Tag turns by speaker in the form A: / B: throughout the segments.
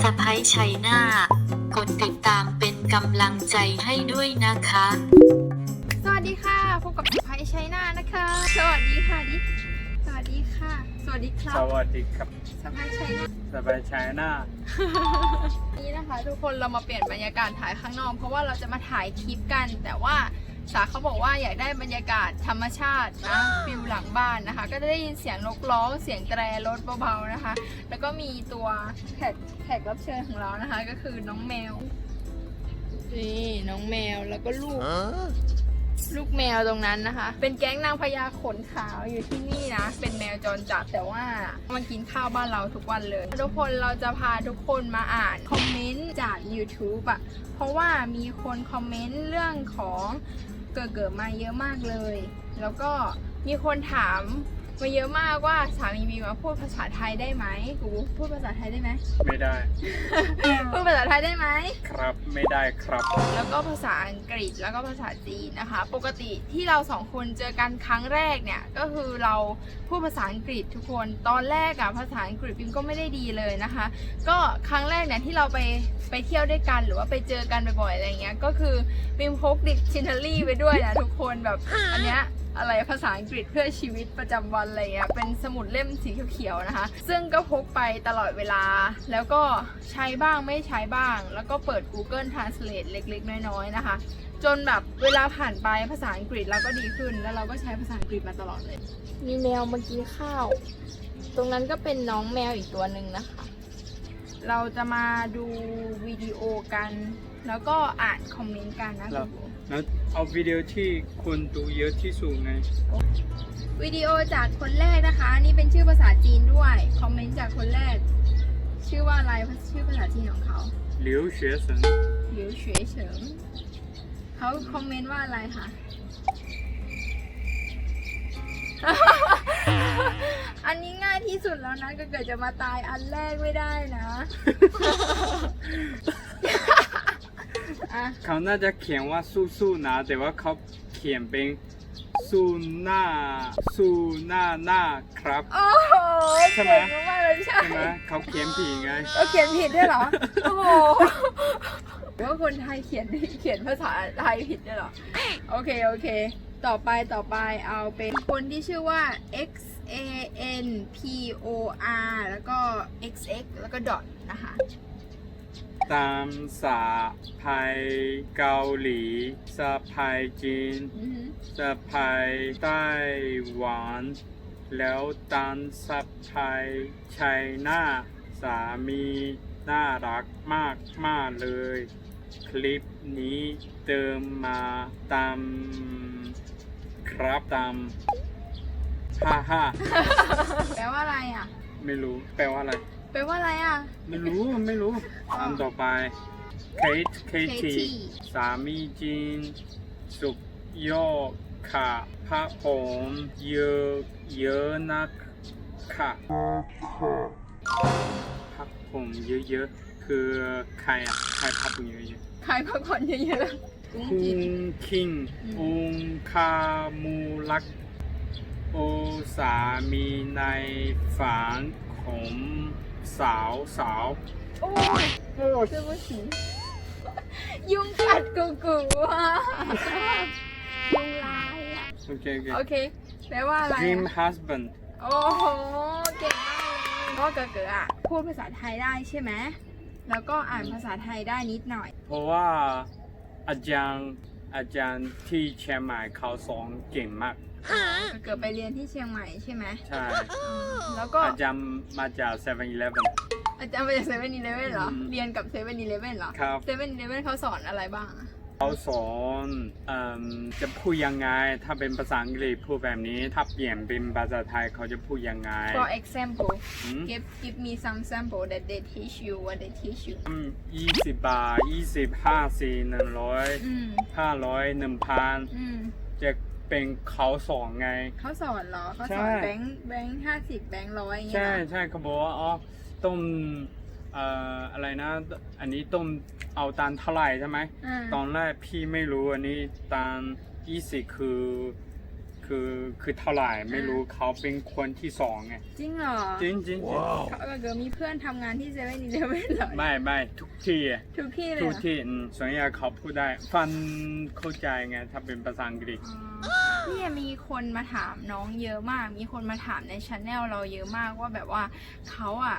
A: สไปชัยนาทกดติดตามเป็นกำลังใจให้ด้วยนะคะ
B: สวัสดีค่ะพบกับสุภัยชัยนาทนะคะ สวัสดีค่ะดิสวัสดีค่ะ สวัสดีครั
C: ส
B: บ
C: วัสดีครับ
B: สุภัยชัยนาท
C: สบายชายหน้า
B: นี่นะคะทุกคนเรามาเปลี่ยนบรรยากาศถ่ายข้างนอก เพราะว่าเราจะมาถ่ายคลิปกัน แต่ว่า สาเขาบอกว่าอยากได้บรรยากาศธรรมชาตินะฟิลหลังบ้านนะคะ ก็จะได้ยินเสียงนกร้องเสียงแตรรถเบาๆนะคะ แล้วก็มีตัวแขกแขกรับเชิญของเรานะคะ ก็คือน้องแมวนี่น้องแมวแล้วก็ลูก ลูกแมวตรงนั้นนะคะ เป็นแก๊งนางพญาขนขาวอยู่ที่นี่นะ เป็นแมวจรจัดแต่ว่ามันกินข้าวบ้านเราทุกวันเลย ทุกคนเราจะพาทุกคนมาอ่านคอมเมนต์จาก YouTube อะเพราะว่ามีคนคอมเมนต์เรื่องของ เกิดเกิดมาเยอะมากเลย แล้วก็มีคนถามมาเยอะมากว่าสามีบีมาพูดภาษาไทยได้ไหมกูพูดภาษาไทยได้ไหม
C: ไม่ได้
B: พูดภาษาไทยได้ไหม
C: ครับไม่ได้ครับ
B: แล้วก็ภาษาอังกฤษแล้วก็ภาษาจีนนะคะ ปกติที่เราสองคนเจอกันครั้งแรกเนี่ยก็คือเราพูดภาษาอังกฤษทุกคนตอนแรกอะภาษาอังกฤษพิมก็ไม่ได้ดีเลยนะคะ ก็ครั้งแรกเนี่ยที่เราไป ไปเที่ยวด้วยกันหรือว่าไปเจอกันบ่อยๆอะไรเงี้ยก็คือพิมพกดิกชันนารีไปด้วยนะทุกคนแบบอันเนี้ยอะไรภาษาอังกฤษเพื่อชีวิตประจำวันอะไรเงี้ยเป็นสมุดเล่มสีเขียวๆนะคะ ซึ่งก็พกไปตลอดเวลา แล้วก็ใช้บ้างไม่ใช้บ้าง แล้วก็เปิด Google Translate เล็กๆ น้อยๆนะคะ จนแบบเวลาผ่านไปภาษาอังกฤษเราก็ดีขึ้น แล้วเราก็ใช้ภาษาอังกฤษมาตลอดเลย มีแมวมากินข้าว ตรงนั้นก็เป็นน้องแมวอีกตัวหนึ่งนะคะ เราจะมาดูวิดีโอกัน แล้วก็อ่านคอมเมนต์กันนะ
C: ครับแล้วเอาวิดีโอที่คนดูเยอะที่สุดไง
B: วิดีโอจากคนแรกนะคะ นี่เป็นชื่อภาษาจีนด้วยคอมเมนต์จากคนแรก ชื่อว่าอะไรชื่อภาษาจีนของเขาหลิวเฉียหลิวเเฉิงเขาคอมเมนต์ว่าอะไรคะ อันนี้ง่ายที่สุดแล้วนะก็เกิดจะมาตายอันแรกไม่ได้นะอะ
C: เขาน่าจะเขียนว่าสู้ๆนะ แต่ว่าเขาเขียนเป็นสู้หน้าสู้หน้าหน้าครับ
B: โอ้โห
C: ใช่ไหม
B: เก่งมากๆเลยใช่
C: ใช่ไหมเขาเขียนผิดไง
B: เราเขียนผิดด้วยเหรอ โอ้โหหรือว่าคนไทยเขียนเขียนภาษาไทยผิดด้วยเหรอ โอเค โอเค ต่อไปต่อไปเอาเป็นคนที่ชื่อว่า x a n p o r แล้วก็ x x แล้วก็ dot นะคะ
C: ตามสาพายเกาหลีสะพายจีน
B: อือหือ
C: สะพายไต้หวัน แล้วตันสะพายชัยนาสามีน่ารักมากมากเลย คลิปนี้เติมมาตามครับตาม ฮ่าฮ่า
B: แปลว่าอะไรอะ
C: ไม่รู้ แปลว่าอะไร
B: แปลว่าอะไรอะ
C: ไม่รู้ไม่รู้
B: อ๋อ
C: อันต่อไปเคทเคที
B: Katie
C: สามีจีน สุกโยกค่ะพระผมเยอะเยอะนักค่ะพักผมเยอะๆคือใครอะใครพักผมเยอะ
B: ใครพักผ่อนเยอะๆกุ้ง
C: ๆคุ
B: กิน
C: งคิง
B: อืม
C: องคามูลัก โอสามีในฝันของสาวสาว
B: โอ้ยโอ้ย
C: ไ
B: ม่าผู้หญิงยุงกัดกูกูว่ะยุงลายอะ
C: โอเคโอเค
B: โอเคแปลว่าอะไร
C: dream husband
B: โอ้โห เก่งมากเลยก็เก๋ออะ พูดภาษาไทยได้ใช่ไหม แล้วก็อ่านภาษาไทยได้นิดหน่อย
C: เพราะว่าอาจารย์อาจารย์ที่เชียงใหม่เขาสอนเก่งมาก
B: เกิดไปเรียนที่เชียงใหม่ใช่ไหม
C: ใช่
B: แล้วก็
C: อาจารย์มาจาก 7-Eleven
B: อาจารย์มาจากเซเว่นอีเลเว่นเหรอ
C: อืม
B: เรียนกับเซเว่นอีเลเว่นเหรอ
C: ครับ
B: เซเว่นอีเลเว่นเขาสอนอะไรบ้างอะ
C: เขาสอนเอิ่มจะพูดยังไง ถ้าเป็นภาษาอังกฤษพูดแบบนี้ ถ้าเปลี่ยนเป็นภาษาไทยเขาจะพูดยังไง
B: For example
C: อืม
B: give give me some sample that they teach you what they teach you
C: ยี่สิบบาทยี่สิบห้าสี่หนึ่งร้อย
B: อืม
C: ห้าร้อยหนึ่งพัน
B: อืม
C: จะ เป็นเขาสอนไง
B: เขาสอนเหรอเขาส
C: ใช่
B: อนแบงค์แบงค์ห้าสิบแบงค์ร้อยอย่างเงี้ย
C: ใช่
B: เหรอ
C: ใช่เขาบอกว่าอ๋อต้มเอ่ออะไรนะ อันนี้ต้มเอาตันเท่าไหร่ใช่ไหม
B: อ่า
C: ตอนแรกพี่ไม่รู้อันนี้ตันยี่สิบคือคือ คือคือเท่าไหร่ไม่รู้เขาเป็นคนที่สองไง
B: จริงเหรอ
C: จริงจริง
B: เขาเกิดมีเพื่อนทำงานที่เซเว่นอีเลเว่นเหรอ
C: ไม่ไม่ทุกที่อะ
B: ทุกที่เลย
C: ทุ
B: เห
C: ก
B: รอ
C: ที่อืมส่วนใหญ่เขาพูดได้ ฟันเข้าใจไงถ้าเป็นภาษาอังกฤษ
B: อ๋อ เนี่ยมีคนมาถามน้องเยอะมาก มีคนมาถามในช anel เราเยอะมากว่าแบบว่าเขาอะ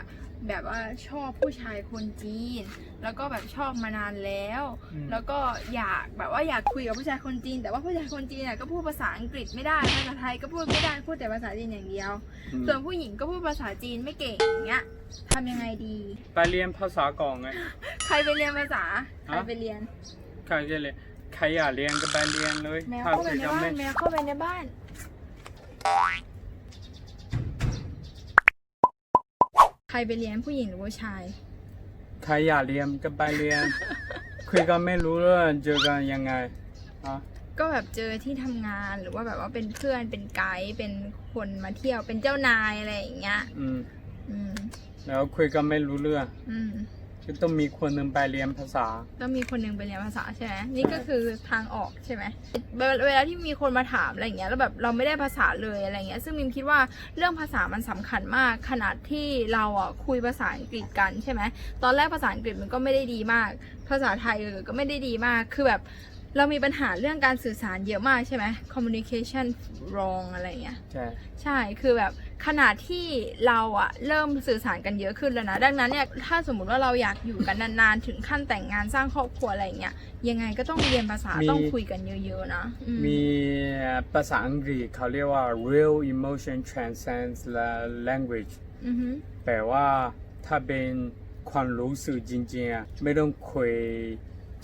B: แบบว่าชอบผู้ชายคนจีน แล้วก็แบบชอบมานานแล้ว
C: อืม
B: แล้วก็อยากแบบว่าอยากคุยกับผู้ชายคนจีน แต่ว่าผู้ชายคนจีนเนี่ยก็พูดภาษาอังกฤษไม่ได้ภาษาไทยก็พูดไม่ได้พูดแต่ภาษาจีนอย่างเดียว
C: อืม
B: ส่วนผู้หญิงก็พูดภาษาจีนไม่เก่งอย่างเงี้ยทำยังไงดี
C: ไปเรียนภาษาก่อนไง
B: ใครไปเรียนภาษา ใคร
C: ฮะ
B: ไปเรียน
C: ใครจะเรียน ใครอยากเรียนก็ไปเรียนเลย
B: แมว
C: ถ้า
B: เข้าไป
C: คือ
B: ใน
C: จะ
B: บ้า
C: ไม่
B: นแมวเข้าไปในบ้านใครไปเรียนผู้หญิงหรือผู้ชาย
C: ใครอยากเรียนก็ไปเรียน คุยกันไม่รู้เรื่องเจอกันยังไงอะ
B: ก็แบบเจอที่ทำงานหรือว่าแบบว่าเป็นเพื่อนเป็นไกด์เป็นคนมาเที่ยวเป็นเจ้านายอะไรอย่างเงี้ย
C: อืม
B: อืม
C: แล้วคุยกันไม่รู้เรื่อง
B: อืม
C: ก็ต้องมีคนหนึ่งไปเรียนภาษา
B: ต้องมีคนหนึงไปเรียนภาษาใช่ไหมนี่ก็คือทางออกใช่ไหมเวลเวลาที่มีคนมาถามอะไรอย่างเงี้ยแล้วแบบเราไม่ได้ภาษาเลยอะไรเงี้ย ซึ่งมิมคิดว่าเรื่องภาษามันสำคัญมาก ขนาดที่เราอะคุยภาษาอังกฤษกันใช่ไหมตอนแรกภาษาอังกฤษมันก็ไม่ได้ดีมาก ภาษาไทยเออก็ไม่ได้ดีมากคือแบบเรามีปัญหาเรื่องการสื่อสารเยอะมากใช่ไหม communication wrong อะไรเงี้ย
C: ใช่
B: ใช่ คือแบบ ขนาดที่เราอะเริ่มสื่อสารกันเยอะขึ้นแล้วนะ ดังนั้นเนี่ยถ้าสมมุติว่าเราอยากอยู่กันนานๆ ถึงขั้นแต่งงานสร้างครอบครัวอะไรอย่างเงี้ยยังไงก็ต้องเรียนภาษา
C: มี
B: ต้องคุยกันเยอะๆนะอืม
C: มีภาษาอังกฤษเขาเรียกว่า real emotion transcends the language
B: อือฮึ
C: แปลว่าถ้าเป็นความรู้สึกจริงๆอะไม่ต้องคุย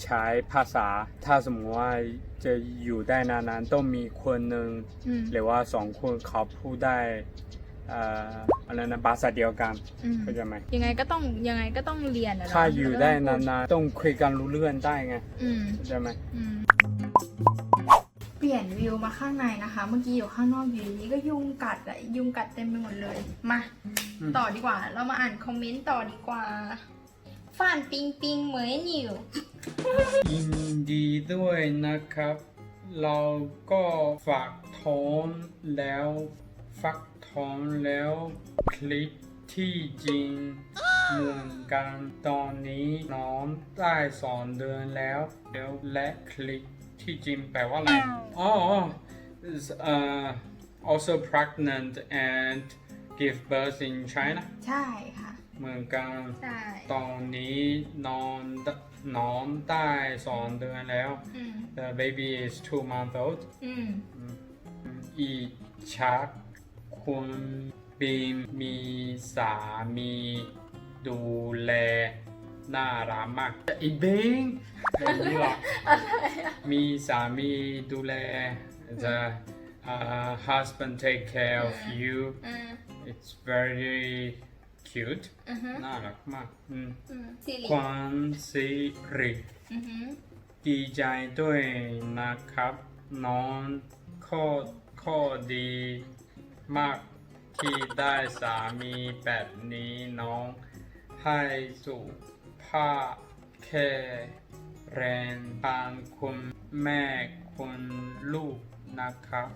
C: ใช้ภาษา ถ้าสมมติว่าจะอยู่ได้นานๆต้องมีคนหนึ่ง
B: อืม
C: หรือว่าสองคนเขาพูดได้เอ่ออะไรนะภาษาเดียวกัน
B: อืม
C: เข้าใจไหม
B: ยังไงก็ต้องยังไงก็ต้องเรียนอะนะ
C: ถ้าอยู่ได้
B: แล้วก็
C: นานๆต้องคุยกันรู้เรื่องได้ไง
B: อืม
C: เข้าใจไหม
B: อืม เปลี่ยนวิวมาข้างในนะคะ เมื่อกี้อยู่ข้างนอกอยู่ดีๆก็ยุงกัดอะยุงกัดเต็มไปหมดเลย มา
C: อืม
B: ต่อดีกว่า เรามาอ่านคอมเมนต์ต่อดีกว่าฟ่านปิงปิงเหมยหนิว
C: ยินดีด้วยนะครับ เราก็ฝากท้องแล้วฟัก ท้องแล้วคลิปที่จริงเหมือนกันตอนนี้น้องได้สองเดือนแล้วแล้วและคลิปที่จริงแปลว่าอะไรอ๋อ uh, also pregnant and give birth in China
B: ใช่ค่ะ
C: เหมือนกัน
B: ใช่
C: ตอนนี้นอนน้องได้สองเดือนแล้ว
B: อืม
C: The baby is two months old
B: อืม
C: อีชัก คุณบีมมีสามีดูแลน่ารักมากอีเบงแบบนี้หรอมีสามีดูแล the uh, husband take care of you
B: อืม
C: it's very cute
B: อือฮึ
C: น่ารักมากอืม
B: อืมสิริ
C: ความสิริ
B: อือฮึ
C: ดีใจด้วยนะครับ น้องข้อข้อดี มากที่ได้สามีแบบนี้น้องให้สุภาพแค่แรงทางคุณแม่คุณลูกนะครับ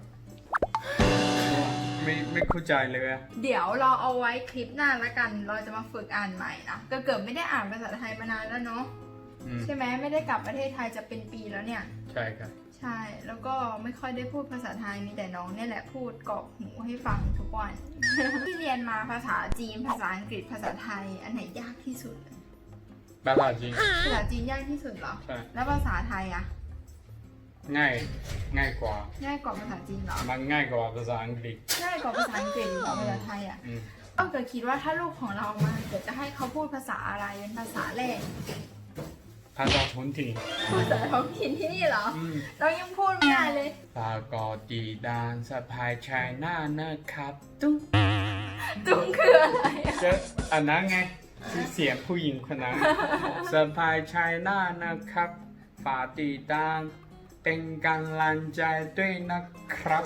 C: ไม่ไม่เข้าใจเลยอะ
B: เดี๋ยวเราเอาไว้คลิปหน้าละกัน เราจะมาฝึกอ่านใหม่นะก็เกิดไม่ได้อ่านภาษาไทยมานานแล้วเนาะ
C: อืม
B: ใช่ไหมไม่ได้กลับประเทศไทยจะเป็นปีแล้วเนี่ย
C: ใช่ครับ
B: ใช่ แล้วก็ไม่ค่อยได้พูดภาษาไทยมีแต่น้องเนี่ยแหละพูดกรอกหูให้ฟังทุกวัน ที่เรียนมาภาษาจีน ภาษาอังกฤษภาษาไทย อันไหนยากที่สุด
C: ภาษาจริง
B: ภาษาจีนยากที่สุดเหรอ
C: ใช่
B: แล้วภาษาไทยอะ
C: ง่าย ง่ายกว่า
B: ง่ายกว่าภาษาจีนเหรอ
C: มันง่ายกว่าภาษาอังกฤษ
B: ง่ายกว่าภาษาอังกฤษหรือภาษาไทยอะ
C: อืม
B: ก็เกิดคิดว่าถ้าลูกของเรามาเกิดจะให้เขาพูดภาษาอะไรเป็นภาษาแรก
C: ภาษาท้องถิ่น
B: ภาษาท้องถิ่นที่นี่เหรอ
C: อืม
B: เรายังพูดไม่ได้เลย
C: ฝากกอดีดานสะพายชายหน้านะครับตุ้ง
B: จุงคืออะไรอะ
C: เจออันนั้นไงที่เสียงผู้หญิงคนนั้นสะพายชายหน้านะครับฝากดีดานเป็นกำลังใจด้วยนะครับ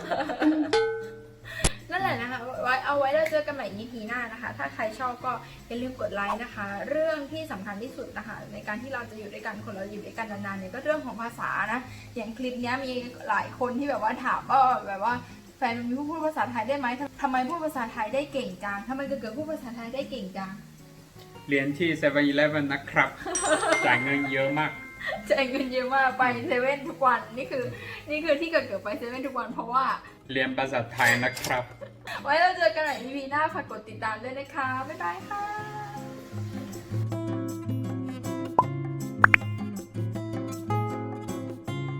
B: นั่นแหละนะคะไว้เอาไว้เราเจอกันใหม่ EP หน้านะคะ ถ้าใครชอบก็อย่าลืมกดไลค์นะคะ เรื่องที่สำคัญที่สุดนะคะ ในการที่เราจะอยู่ด้วยกันคนเราอยู่ด้วยกันนานๆเนี่ยก็เรื่องของภาษานะอย่างคลิปเนี้ยมีหลายคนที่แบบว่าถามว่าแบบว่าแฟนมีพูดภาษาไทยได้ไหมทำไมพูดภาษาไทยได้เก่งจังทำไมเกิดเกิดพูดภาษาไทยได้เก่งจัง
C: เรียนที่7 e เ e ่ e นะครับ จ่ายเงินเยอะมาก
B: จ่ายเงินเยอะมากไปเซเว่นทุกวันนี่คือ นี่คือที่เกิดเกิดไปเซเว่นทุกวันเพราะว่า
C: เรียนภาษาไทยนะครับ
B: ไว้เราเจอกันใหม่ EP หน้าฝากกดติดตามด้วยนะคะบ๊ายบายค่ะ